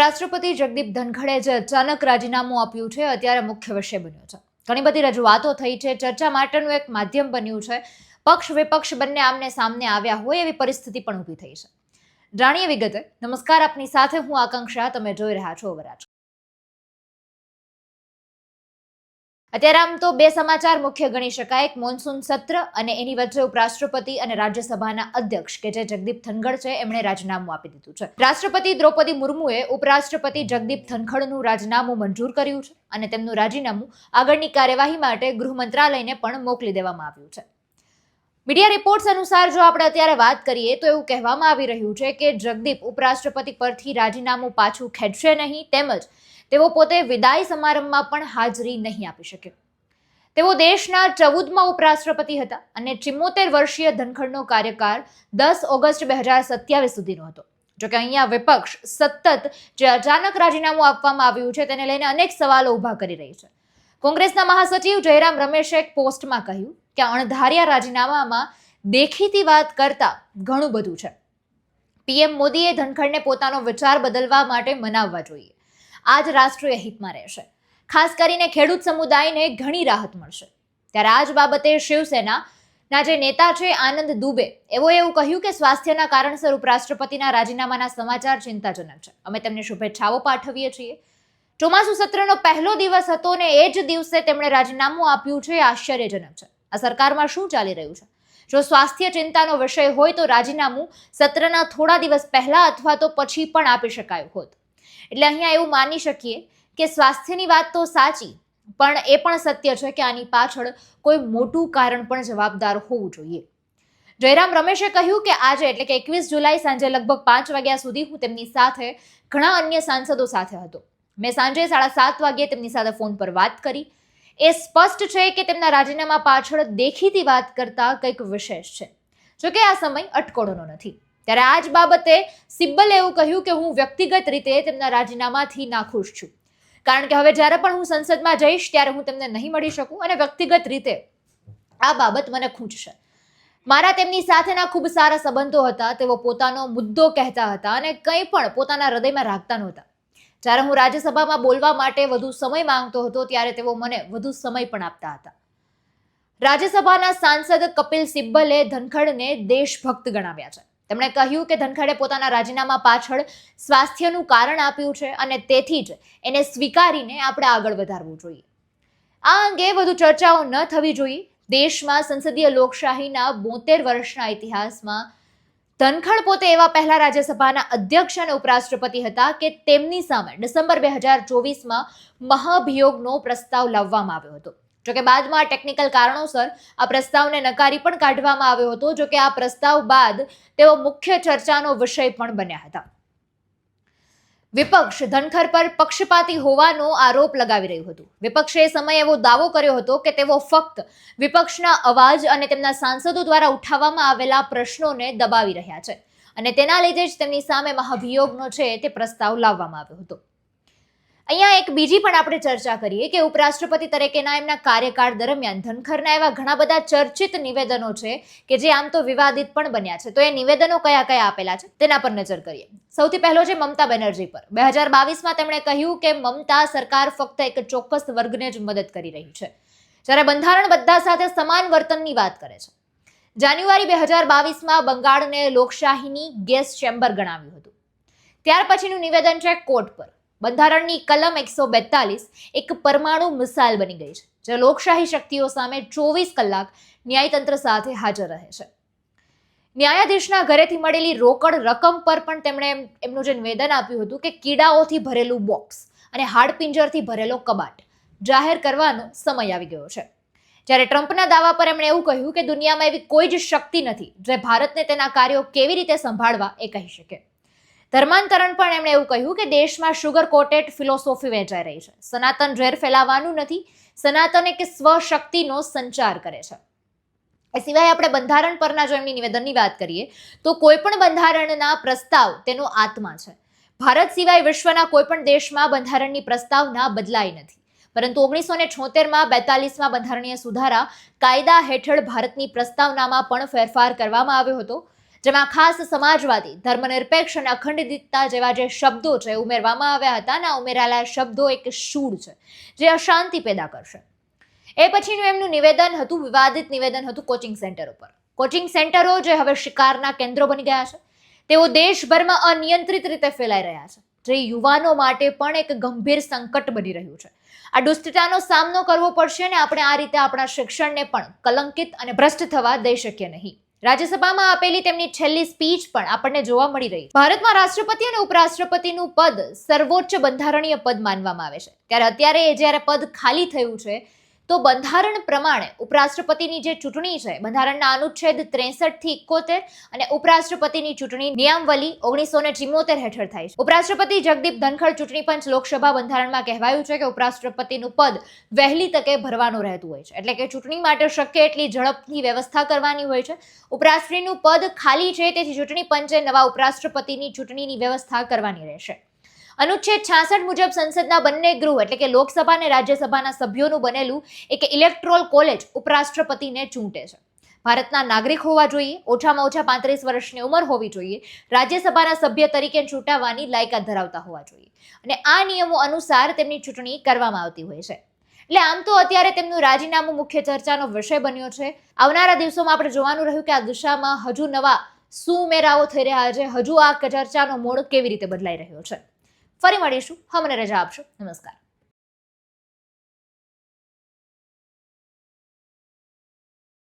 ઉપરાષ્ટ્રપતિ જગદીપ ધનખડે જે અચાનક રાજીનામું આપ્યું છે, અત્યારે મુખ્ય વિષય બન્યો છે. ઘણી બધી રજૂઆતો થઈ છે, ચર્ચા માટેનું એક માધ્યમ બન્યું છે. પક્ષ વિપક્ષ બંને આમને સામને આવ્યા હોય એવી પરિસ્થિતિ પણ ઊભી થઈ છે. જાણીએ વિગતે, નમસ્કાર, આપની સાથે હું આકાંક્ષા, તમે જોઈ રહ્યા છો વરાજ અત્યારે આમ તો બે સમાચાર મુખ્ય ગણી શકાય. એક મોન્સૂન સત્ર અને એની વચ્ચે ઉપરાષ્ટ્રપતિ અને રાજ્યસભાના અધ્યક્ષ, કે જે જગદીપ ધનખડ છે, એમણે રાજીનામું આપી દીધું છે. રાષ્ટ્રપતિ દ્રૌપદી મુર્મુએ ઉપરાષ્ટ્રપતિ જગદીપ ધનખડનું રાજીનામું મંજૂર કર્યું છે અને તેમનું રાજીનામું આગળની કાર્યવાહી માટે ગૃહ મંત્રાલયને પણ મોકલી દેવામાં આવ્યું છે. મીડિયા રિપોર્ટ્સ અનુસાર જો આપણે અત્યારે વાત કરીએ, તો એવું કહેવામાં આવી રહ્યું છે કે જગદીપ ઉપરાષ્ટ્રપતિ પરથી રાજીનામું પાછું ખેંચશે નહીં, તેમજ તેઓ પોતે વિદાય સમારંભમાં પણ હાજરી નહીં આપી શકે તેઓ દેશના ચૌદમા ઉપરાષ્ટ્રપતિ હતા અને ચિમ્મોતેર વર્ષીય ધનખડનો કાર્યકાળ દસ ઓગસ્ટ બે હજાર સત્યાવીસ સુધીનો હતો. જોકે અહીંયા વિપક્ષ સતત જે અચાનક રાજીનામું આપવામાં આવ્યું છે તેને લઈને અનેક સવાલો ઊભા કરી રહી છે. કોંગ્રેસના મહાસચિવ જયરામ રમેશે એક પોસ્ટમાં કહ્યું કે અણધાર્યા રાજીનામામાં દેખીતી વાત કરતા ઘણું બધું છે. પીએમ મોદીએ ધનખડને પોતાનો વિચાર બદલવા માટે મનાવવા જોઈએ. આ જ રાષ્ટ્રીય હિતમાં રહેશે. ખાસ કરીને ખેડૂત સમુદાયને ઘણી રાહત મળશે. ત્યારે આ જ બાબતે શિવસેના ના જે નેતા છે આનંદ દુબે એવો એવું કહ્યું કે સ્વાસ્થ્યના કારણસર ઉપરાષ્ટ્રપતિના રાજીનામાના સમાચાર ચિંતાજનક છે. અમે તેમને શુભેચ્છાઓ પાઠવીએ છીએ. ચોમાસુ સત્રનો પહેલો દિવસ હતો ને એ જ દિવસે તેમણે રાજીનામું આપ્યું છે, આશ્ચર્યજનક છે. આ સરકારમાં શું ચાલી રહ્યું છે? જો સ્વાસ્થ્ય ચિંતાનો વિષય હોય તો રાજીનામું સત્રના થોડા દિવસ પહેલા અથવા તો પછી પણ આપી શકાયું હોત. એટલે અહીંયા એવું માની શકીએ કે સ્વાસ્થ્યની વાત તો સાચી, પણ એ પણ સત્ય છે કે આની પાછળ કોઈ મોટું કારણ પણ જવાબદાર હોવું જોઈએ. જયરામ રમેશે કહ્યું કે આજે એટલે કે એકવીસ જુલાઈ સાંજે લગભગ પાંચ વાગ્યા સુધી હું તેમની સાથે ઘણા અન્ય સાંસદો સાથે હતો. મેં સાંજે સાડા સાત વાગ્યે તેમની સાથે ફોન પર વાત કરી. એ સ્પષ્ટ છે કે તેમના રાજીનામા પાછળ દેખીતી વાત કરતા કંઈક વિશેષ છે. જોકે આ સમય અટકળોનો નથી. ત્યારે આ જ બાબતે સિબ્બલે એવું કહ્યું કે હું વ્યક્તિગત રીતે તેમના રાજીનામાથી નાખુશ છું. કારણ કે હવે જ્યારે પણ હું સંસદમાં જઈશ, ત્યારે હું તેમને નહીં મળી શકું અને વ્યક્તિગત રીતે આ બાબત મને ખૂંચશે. મારા તેમની સાથેના ખૂબ સારા સંબંધો હતા, તેઓ પોતાનો મુદ્દો કહેતા હતા અને કંઈ પણ પોતાના હૃદયમાં રાખતા નહોતા. જ્યારે હું રાજ્યસભામાં બોલવા માટે વધુ સમય માંગતો હતો, ત્યારે તેઓ મને વધુ સમય પણ આપતા હતા. રાજ્યસભાના સાંસદ કપિલ સિબ્બલે ધનખડને દેશભક્ત ગણાવ્યા છે. તેમણે કહ્યું કે ધનખડે પોતાના રાજીનામા પાછળ સ્વાસ્થ્યનું કારણ આપ્યું છે અને તેથી જ એને સ્વીકારીને આપણે આગળ વધારવું જોઈએ. આ અંગે વધુ ચર્ચાઓ ન થવી જોઈએ. દેશમાં સંસદીય લોકશાહીના બોતેર વર્ષના ઇતિહાસમાં ધનખડ પોતે એવા પહેલા રાજ્યસભાના અધ્યક્ષ અને ઉપરાષ્ટ્રપતિ હતા કે તેમની સામે ડિસેમ્બર બે હજાર ચોવીસમાં મહાભિયોગનો પ્રસ્તાવ લાવવામાં આવ્યો હતો. જોકે બાદમાં ટેકનિકલ કારણોસર આ પ્રસ્તાવને નકારી પણ કાઢવામાં આવ્યો હતો. જોકે આ પ્રસ્તાવ બાદ તેઓ મુખ્ય ચર્ચાનો વિષય પણ બન્યા હતા. વિપક્ષ ધનખર પર પક્ષપાતી હોવાનો આરોપ લગાવી રહ્યું હતું. વિપક્ષે એ સમયે એવો દાવો કર્યો હતો કે તેઓ ફક્ત વિપક્ષના અવાજ અને તેમના સાંસદો દ્વારા ઉઠાવવામાં આવેલા પ્રશ્નોને દબાવી રહ્યા છે. અને તેના લીધે જ તેમની સામે મહાભિયોગનો છે તે પ્રસ્તાવ લાવવામાં આવ્યો હતો. અહીંયા એક બીજી પણ આપણે ચર્ચા કરીએ કે ઉપરાષ્ટ્રપતિ તરીકેના એમના કાર્યકાળ દરમિયાન ધનખરના એવા ઘણા બધા ચર્ચિત નિવેદનો છે કે જે આમ તો વિવાદિત પણ બન્યા છે. તો એ નિવેદનો કયા કયા આપેલા છે? તેના પર નજર કરીએ. સૌથી પહેલો છે મમતા બેનર્જી પર. બે હજાર બાવીસમાં તેમણે કહ્યું કે મમતા સરકાર ફક્ત એક ચોક્કસ વર્ગને જ મદદ કરી રહી છે. જ્યારે બંધારણ બધા સાથે સમાન વર્તનની વાત કરે છે. જાન્યુઆરી બે હજાર બાવીસમાં બંગાળને લોકશાહીની ગેસ ચેમ્બર ગણાવ્યું હતું. ત્યાર પછીનું નિવેદન છે કોર્ટ પર. બંધારણની કલમ એકસો બેતાલીસ એક પરમાણુ મિસાઇલ બની ગઈ છે, જે લોકશાહી શક્તિઓ સામે ચોવીસ કલાક ન્યાયતંત્ર સાથે હાજર રહે છે. ન્યાયાધીશના ઘરેથી મળેલી રોકડ રકમ પર પણ તેમણે એમનું જે નિવેદન આપ્યું હતું કે કીડાઓથી ભરેલું બોક્સ અને હાડપિંજરથી ભરેલો કબાટ જાહેર કરવાનો સમય આવી ગયો છે. જ્યારે ટ્રમ્પના દાવા પર એમણે એવું કહ્યું કે દુનિયામાં એવી કોઈ જ શક્તિ નથી જે ભારતને તેના કાર્યો કેવી રીતે સંભાળવા એ કહી શકે. ધર્માંતરણ પણ એમણે એવું કહ્યું કે દેશમાં શુગર કોટેડ ફિલોસોફી વેચાઈ રહી છે. સનાતન ઝેર ફેલાવવાનું નથી, સનાતન એક સ્વશક્તિનો સંચાર કરે છે. એ સિવાય આપણે બંધારણ પરના જો એમની નિવેદનની વાત કરીએ, તો કોઈ પણ બંધારણના પ્રસ્તાવ તેનો આત્મા છે. ભારત સિવાય વિશ્વના કોઈ પણ દેશમાં બંધારણની પ્રસ્તાવના બદલાઈ નથી. પરંતુ ઓગણીસો ને છોતેરમાં બેતાલીસમાં બંધારણીય સુધારા કાયદા હેઠળ ભારતની પ્રસ્તાવનામાં પણ ફેરફાર કરવામાં આવ્યો હતો. જેમાં ખાસ સમાજવાદી, ધર્મનિરપેક્ષ અને અખંડિતતા જેવા જે શબ્દો છે ઉમેરવામાં આવ્યા હતા અને ઉમેરાયેલા શબ્દો એક શૂળ છે, જે અશાંતિ પેદા કરશે. એ પછીનું એમનું નિવેદન હતું, વિવાદિત નિવેદન હતું કોચિંગ સેન્ટર ઉપર. કોચિંગ સેન્ટરો જે હવે શિકારના કેન્દ્રો બની ગયા છે. તેઓ દેશભરમાં અનિયંત્રિત રીતે ફેલાઈ રહ્યા છે. જે યુવાનો માટે પણ એક ગંભીર સંકટ બની રહ્યું છે. આ દુષ્ટતાનો સામનો કરવો પડશે અને આપણે આ રીતે આપણા શિક્ષણને પણ કલંકિત અને ભ્રષ્ટ થવા દઈ શકીએ નહીં. રાજ્યસભામાં આપેલી તેમની છેલ્લી સ્પીચ પણ આપણને જોવા મળી રહી. ભારતમાં રાષ્ટ્રપતિ અને ઉપરાષ્ટ્રપતિનું પદ સર્વોચ્ચ બંધારણીય પદ માનવામાં આવે છે. ત્યારે અત્યારે એ જ્યારે પદ ખાલી થયું છે તો બંધારણ પ્રમાણે ઉપરાષ્ટ્રપતિની જે ચૂંટણી છે, બંધારણના અનુચ્છેદ ત્રેસઠથી ઇકોતેર અને ઉપરાષ્ટ્રપતિની ચૂંટણી નિયમવલી ઓગણીસો ને ચિમોતેર હેઠળ થાય છે. ઉપરાષ્ટ્રપતિ જગદીપ ધનખડ ચૂંટણી પંચ લોકસભા બંધારણમાં કહેવાયું છે કે ઉપરાષ્ટ્રપતિનું પદ વહેલી તકે ભરવાનું રહેતું હોય છે. એટલે કે ચૂંટણી માટે શક્ય એટલી ઝડપથી વ્યવસ્થા કરવાની હોય છે. ઉપરાષ્ટ્રપતિનું પદ ખાલી છે, તેથી ચૂંટણી પંચે નવા ઉપરાષ્ટ્રપતિની ચૂંટણીની વ્યવસ્થા કરવાની રહેશે. અનુચ્છેદ છાસઠ મુજબ સંસદના બંને ગૃહ એટલે કે લોકસભા અને રાજ્યસભાના સભ્યોનું બનેલું એક ઇલેક્ટ્રોલ કોલેજ ઉપરાષ્ટ્રપતિને ચૂંટે છે. ભારતના નાગરિક હોવા જોઈએ, ઓછામાં ઓછા પાંત્રીસ વર્ષની ઉંમર હોવી જોઈએ, રાજ્યસભાના સભ્ય તરીકે ચૂંટાવાની લાયકાત ધરાવતા હોવા જોઈએ અને આ નિયમો અનુસાર તેમની ચૂંટણી કરવામાં આવતી હોય છે. એટલે આમ તો અત્યારે તેમનું રાજીનામું મુખ્ય ચર્ચાનો વિષય બન્યો છે. આવનારા દિવસોમાં આપણે જોવાનું રહ્યું કે આ દિશામાં હજુ નવા શું ઉમેરાઓ થઈ રહ્યા છે. હજુ આ ચર્ચાનો મોડ કેવી રીતે બદલાઈ રહ્યો છે? ફરી મળીશું. હા મને રજા આપશો. નમસ્કાર.